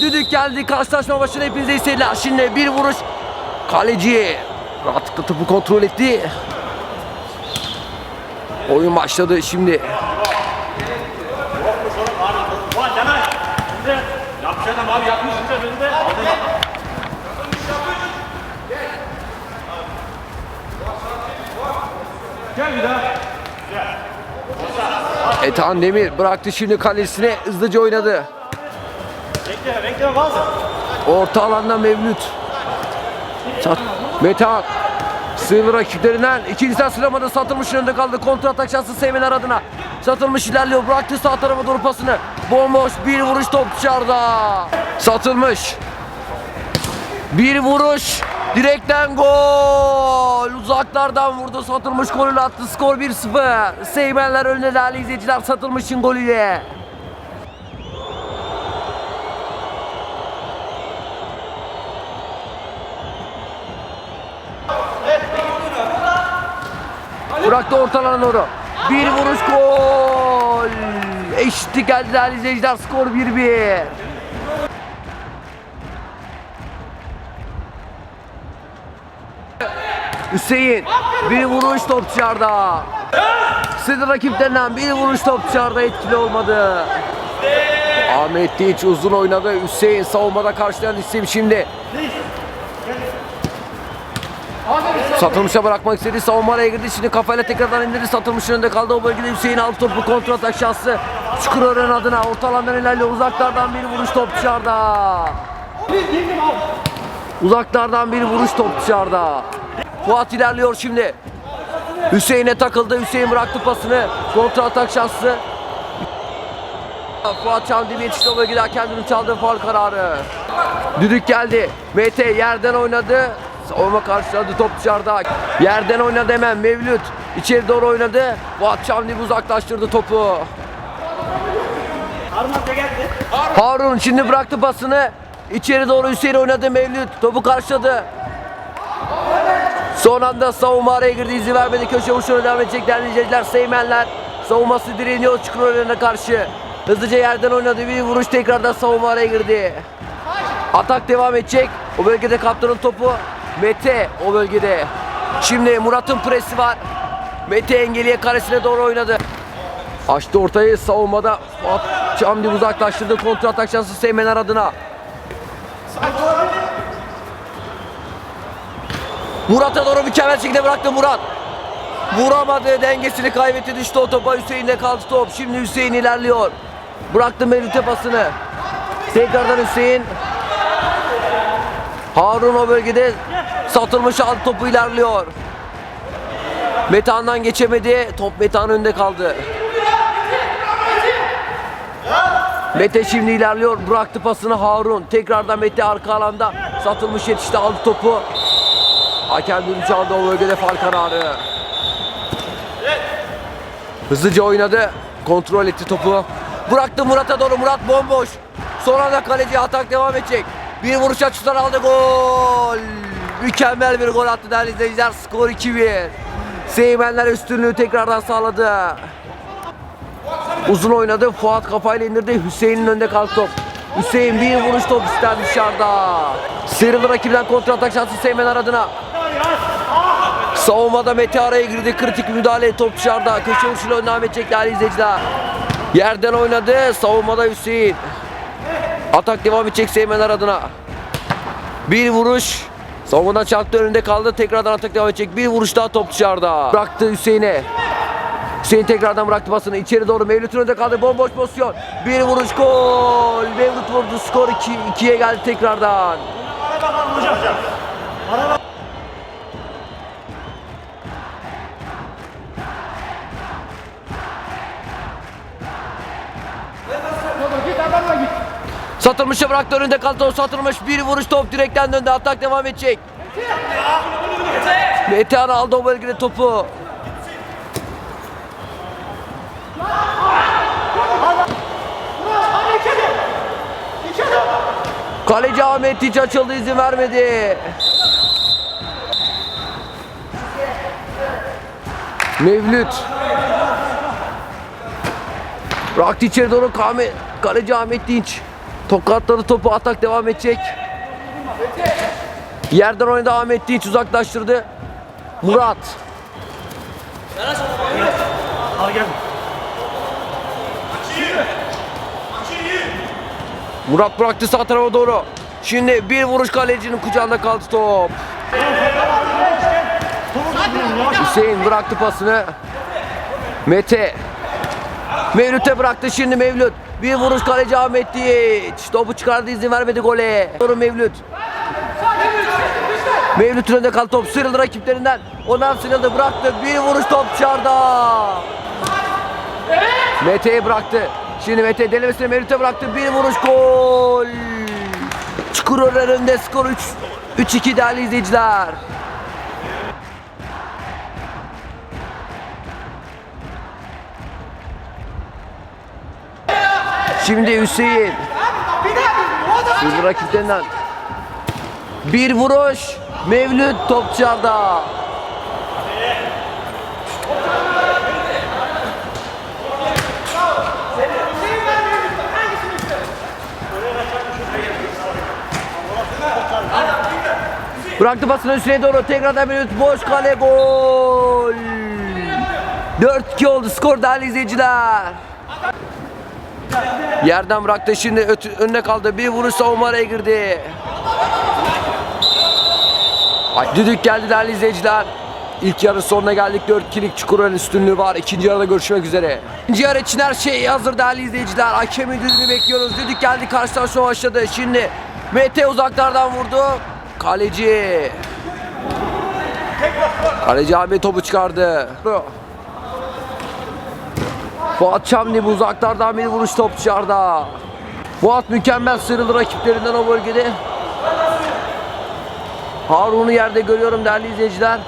Düdük geldi. Karşılaşma başına hepinize iyi seyirler. Şimdi bir vuruş. Kaleci rahatlıkla topu kontrol etti. Oyun başladı şimdi. Etan Demir bıraktı şimdi kalesine hızlıca oynadı. Orta alanda Mevlüt. Sat. Metehan. Sığlı rakiplerinden ikinci sıramada satılmış önünde kaldı. Kontra atak şansı Seymenler adına. Satılmış ilerliyor. Bıraktı sağ tarafa doğru pasını. Bomboş bir vuruş top dışarıda. Satılmış. Bir vuruş. Direkten gol. Uzaklardan vurdu. Satılmış golü attı. Skor 1-0. Seymenler önünde değerli izleyiciler. Satılmış'ın golüyle. Bıraktı ortalarına doğru. Bir vuruş gol. Eşitlik geldi değerli izleyiciler. Skor 1-1. Hüseyin bir vuruş top dışarıda. Sıdı rakiplerinden bir vuruş top dışarıda etkili olmadı. Ahmet Dinç uzun oynadı. Hüseyin savunmada karşılayan isim şimdi. Satılmışa bırakmak istedi. Savunma araya girdi. Şimdi kafayla tekrardan indirdi. Satılmışın önünde kaldı. O bölgede Hüseyin aldı topu. Kontrol atak şansı. Çukurören adına. Orta alandan ilerliyor. Uzaklardan bir vuruş top dışarıda. Uzaklardan bir vuruş top dışarıda. Fuat ilerliyor şimdi. Hüseyin'e takıldı. Hüseyin bıraktı pasını. Kontrol atak şansı. Fuat Çamdibi yetişti o bölgede kendini çaldığı faul kararı. Düdük geldi. Mete yerden oynadı. Savunma karşıladı top dışarıda. Yerden oynadı hemen Mevlüt. içeri doğru oynadı. Fuat Çamdibi uzaklaştırdı topu. Harun şimdi bıraktı pasını. İçeri doğru Hüseyin oynadı Mevlüt. Topu karşıladı. Son anda savunma araya girdi. izin vermedi. Köşe vuruşuna devam edecek değerli izleyiciler. Seymenler savunması direniyor Çukur önüne karşı. Hızlıca yerden oynadı. Bir vuruş tekrardan savunma araya girdi. Atak devam edecek. O bölgede kaptanın topu. Mete o bölgede. Şimdi Murat'ın presi var. Mete engeliye karesine doğru oynadı. Açtı ortayı savunmada. Çamdi uzaklaştırdı. Kontra atak şansı Seymener adına. Murat'a doğru mükemmel şekilde bıraktı Murat. Vuramadı. Dengesini kaybetti. Düştü o topa. Hüseyin'de kaldı top. Şimdi Hüseyin ilerliyor. Bıraktı Melut'e pasını. Tekrardan Hüseyin. Harun o bölgede satılmış aldı topu ilerliyor. Metehan'dan geçemedi. Top Metehan'ın önünde kaldı. Mete şimdi ilerliyor. Bıraktı pasını Harun. Tekrardan Mete arka alanda. Satılmış yetişti aldı topu. Hakem düdüğü çaldı o bölgede fal kararı. Hızlıca oynadı. Kontrol etti topu. Bıraktı Murat'a doğru. Murat bomboş. Son anda kaleci atak devam edecek. Bir vuruş açıdan aldı gol. Mükemmel bir gol attı değerli izleyiciler. Skor 2-1. Seymenler üstünlüğü tekrardan sağladı. Uzun oynadı. Fuat kafayla indirdi. Hüseyin'in önünde kaldı top. Hüseyin bir vuruş top ister dışarıda. Sıyrıldı rakipten kontra atak şansı Seymenler adına. Savunmada Mete araya girdi. Kritik müdahale top dışarıda. Köşe vuruşuyla devam edecek değerli izleyiciler. Yerden oynadı. Savunmada Hüseyin. Atak devam edecek Seymenler adına. Bir vuruş. Savunmadan çarptı önünde kaldı. Tekrardan atak devam edecek. Bir vuruş daha top dışarıda. Bıraktı Hüseyin'e. Hüseyin tekrardan bıraktı pasını. içeri doğru Mevlüt'ün önünde kaldı. Bomboş pozisyon. Bir vuruş gol. Mevlüt vurdu. Skor 2 iki, 2'ye geldi tekrardan. Ara bakalım hocam. Ara bak. Satılmış'a bıraktı önünde kaldı. O satılmış. Bir vuruş top direkten döndü. Atak devam edecek. Metehan aldı o bölgede topu. Kaleci Ahmet hiç açıldı izin vermedi. Mevlüt. Bıraktı içeri doğru Kame, kaleci Ahmet Dinç. Tokatladı topu atak devam edecek. Yerden oynadı Ahmet Dinç uzaklaştırdı. Murat. Al gel. Murat bıraktı sağ tarafa doğru. Şimdi bir vuruş kalecinin kucağında kaldı top. Hüseyin bıraktı pasını. Mete. Mevlüt'e bıraktı şimdi Mevlüt. Bir vuruş kaleci Ahmet Diyeç. Topu çıkardı izin vermedi gole. Doğru Mevlüt. Mevlüt'ün önünde kaldı top. Sıyrıldı rakiplerinden. Ondan sıyrıldı bıraktı. Bir vuruş top dışarıda. Mete'ye bıraktı. Şimdi Mete denemesine Mevlüt'e bıraktı. Bir vuruş gol. Çukurova önünde skor 3 3-2 değerli izleyiciler. Şimdi Hüseyin. Şimdi rakiplerinden. Bir vuruş. Mevlüt top dışarıda. Bıraktı pasını üstüne doğru tekrardan Mevlüt boş kale gol. 4-2 oldu skor değerli izleyiciler. Yerden bıraktı şimdi önüne kaldı. Bir vuruş savunma girdi. Ay, düdük geldi değerli izleyiciler. İlk yarı sonuna geldik. 4-2'lik Çukurova'nın üstünlüğü var. İkinci yarıda görüşmek üzere. İkinci yarı için her şey hazır değerli izleyiciler. Hakemin düdüğünü bekliyoruz. Düdük geldi karşılaşma başladı. Şimdi Mete uzaklardan vurdu. Kaleci. Kaleci Ahmet topu çıkardı. Fuat Çamli bu uzaklardan bir vuruş top dışarıda. Fuat mükemmel sıyrıldı rakiplerinden o bölgede. Harun'u yerde görüyorum değerli izleyiciler.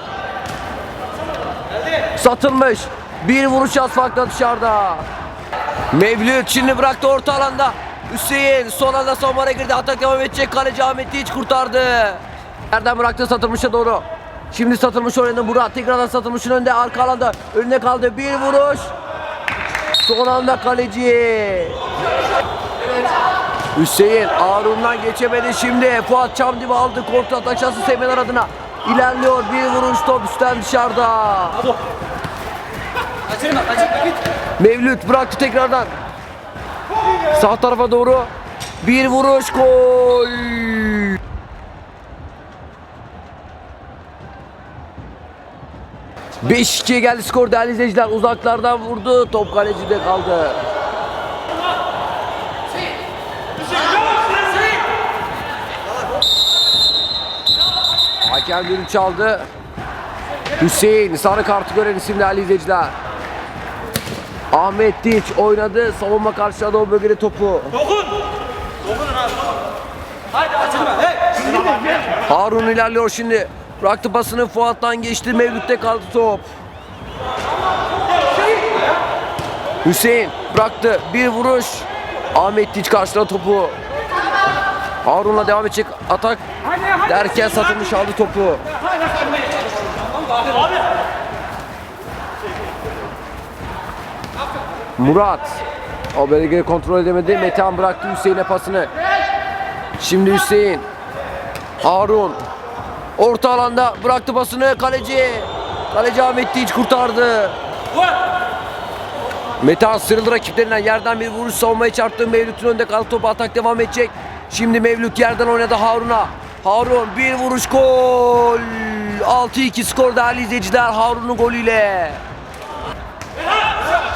Satılmış. Bir vuruş asfaltla dışarıda. Mevlüt şimdi bıraktı orta alanda. Hüseyin son anda savunmaya girdi. Atak devam edecek. Kaleci Ahmet hiç kurtardı. Yerden bıraktı satılmışa doğru. Şimdi satılmış oynadı Murat. Tekrardan satılmışın önünde arka alanda. Önüne kaldı. Bir vuruş. Son anda kaleci. Hüseyin Harun'dan geçemedi şimdi. Fuat Çamdibi aldı. Kontra atak şansı adına. İlerliyor. Bir vuruş top üstten dışarıda. Mevlüt bıraktı tekrardan. Sağ tarafa doğru. Bir vuruş gol. Beş 2'ye geldi skor değerli izleyiciler. Uzaklardan vurdu. Top kalecide kaldı. Hakem düdük çaldı. Hüseyin sarı kartı gören isim değerli izleyiciler. Ahmet Dinç oynadı. Savunma karşıladı o bölgede topu. Harun ilerliyor şimdi. Bıraktı pasını Fuat'tan geçti. Mevlüt'te kaldı top. Hüseyin bıraktı. Bir vuruş. Ahmet Dinç karşıladı topu. Harun'la devam edecek atak derken satılmış aldı topu. Murat o bölgeyi kontrol edemedi. Metehan bıraktı Hüseyin'e pasını. Şimdi Hüseyin. Harun. Orta alanda bıraktı pasını kaleci. Kaleci Ahmet Dinç kurtardı. Metehan sıyrıldı rakiplerinden yerden bir vuruş savunmaya çarptı. Mevlüt'ün önünde kaldı topu atak devam edecek. Şimdi Mevlüt yerden oynadı Harun'a. Harun bir vuruş gol. 6-2 skor değerli izleyiciler Harun'un golüyle.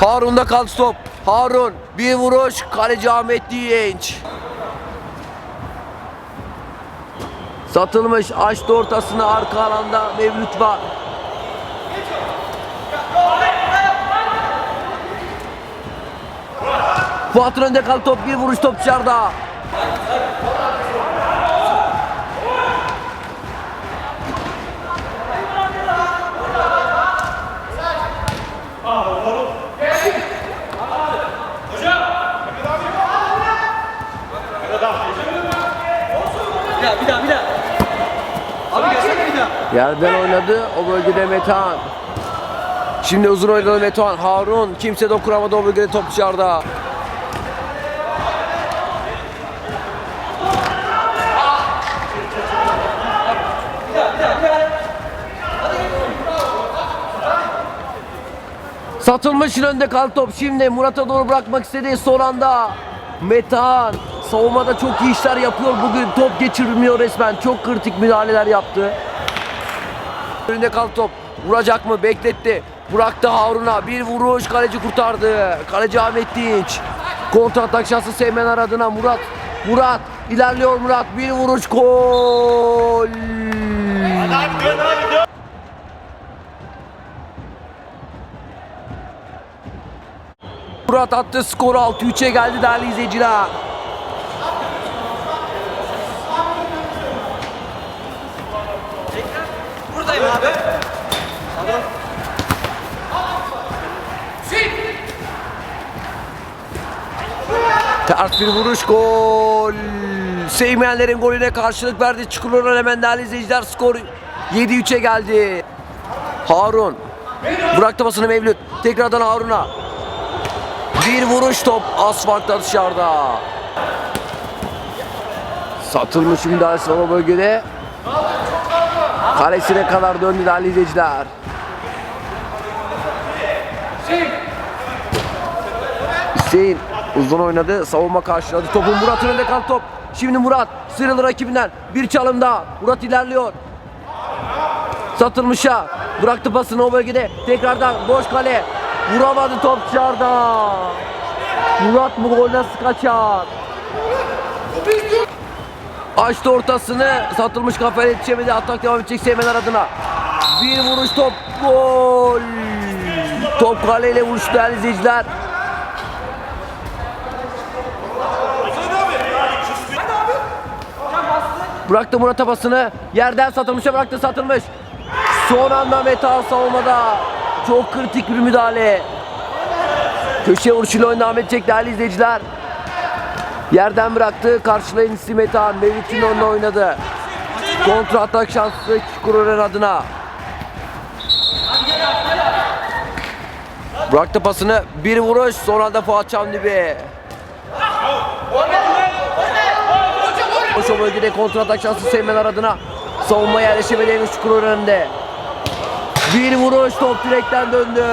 Harun'da kaldı top. Harun bir vuruş kaleci Ahmet Diyenç. Satılmış açtı ortasına arka alanda Mevlüt var. Fuat'ın önünde kaldı top bir vuruş top dışarıda. Yerden oynadı. O bölgede Metehan. Şimdi uzun oynadı Metehan. Harun. Kimse dokunamadı o bölgede top dışarıda. Satılmışın önde kal top şimdi Murat'a doğru bırakmak istediği son anda Metehan savunmada çok iyi işler yapıyor bugün top geçirmiyor resmen çok kritik müdahaleler yaptı. Önünde kal top. Vuracak mı? Bekletti. Bıraktı Harun'a. Bir vuruş. Kaleci kurtardı. Kaleci Ahmet Dinç. Kontra atak şansı Seymen adına Murat. Murat. ilerliyor Murat. Bir vuruş. Gol. Murat attı skor 6-3'e geldi değerli izleyiciler. Buradayım abi. Ters bir vuruş gol. Sevmeyenlerin golüne karşılık verdi. Çukurova hemen değerli izleyiciler skor 7-3'e geldi. Harun. Bıraktı basını Mevlüt. Tekrardan Harun'a. Bir vuruş top asfaltta dışarıda. Satılmış müdahalesi o bölgede. Kalesine kadar döndü değerli izleyiciler. Hüseyin uzun oynadı. Savunma karşıladı. Topun Murat'ın önünde kaldı top. Şimdi Murat sıyrıldı rakibinden. Bir çalım daha. Murat ilerliyor. Satılmışa. Bıraktı pasını o bölgede. Tekrardan boş kale. Vuramadı top dışarıda. Murat bu gol nasıl kaçar? Açtı ortasını. Satılmış kafaya yetişemedi. Atak devam edecek Seymenler adına. Bir vuruş top. Gol. Top kaleyle vuruştu değerli izleyiciler. Bıraktı Murat pasını. Yerden satılmışa bıraktı satılmış. Son anda Meta savunmada. Çok kritik bir müdahale. Köşe vuruşuyla oyun devam değerli izleyiciler. Yerden bıraktı. Karşılayın isi Metehan. Mevlüt'ün oynadı. Kontra atak şansı Çukuroren adına. Bıraktı pasını. Bir vuruş. Son anda Fuat Çamdibi. O bölgede kontra atak şansı Seymenler adına. Savunma yerleşemedi Çukurova önünde. Bir vuruş top direkten döndü.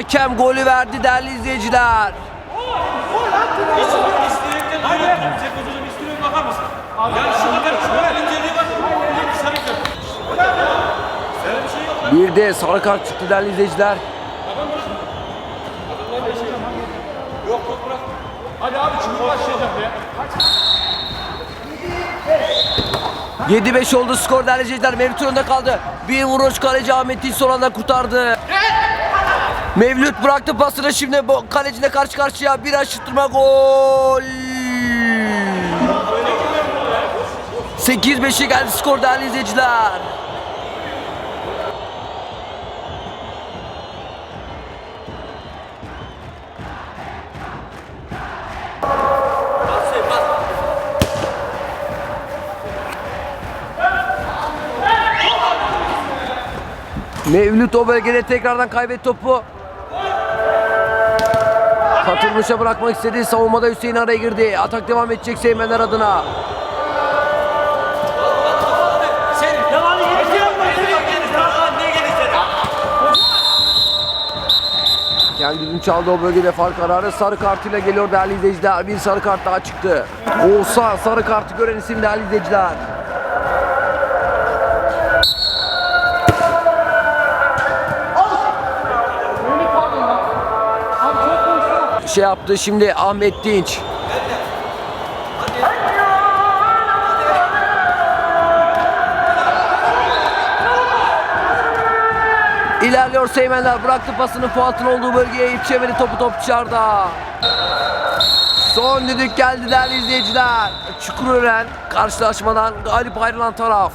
Hakem golü verdi değerli izleyiciler. Bir de sarı kart çıktı değerli izleyiciler. Yok yok bırak. Hadi abi çubuk başlayacak be. 7-5 oldu skor değerli izleyiciler. Mevlüt önünde kaldı. Bir vuruş kaleci Ahmet İl kurtardı. Mevlüt bıraktı pasını şimdi bu kaleciyle karşı karşıya bir aşıttırma gol. 8-5'e geldi skor değerli izleyiciler. Mevlüt o bölgede tekrardan kaybetti topu. Satılmışa bırakmak istedi. Savunmada Hüseyin araya girdi. Atak devam edecek Seymenler adına. Sen Devamlı gidiyor mu? ne gelirse. Kendini çaldı o bölgede fark kararı. Sarı kartıyla geliyor değerli izleyiciler. Bir sarı kart daha çıktı. Olsa sarı kartı gören isim değerli izleyiciler. Şey yaptı şimdi Ahmet Dinç. İlerliyor Seymenler bıraktı pasını Fuat'ın olduğu bölgeye yetişemedi topu top dışarıda. Son düdük geldi değerli izleyiciler. Çukurören karşılaşmadan galip ayrılan taraf.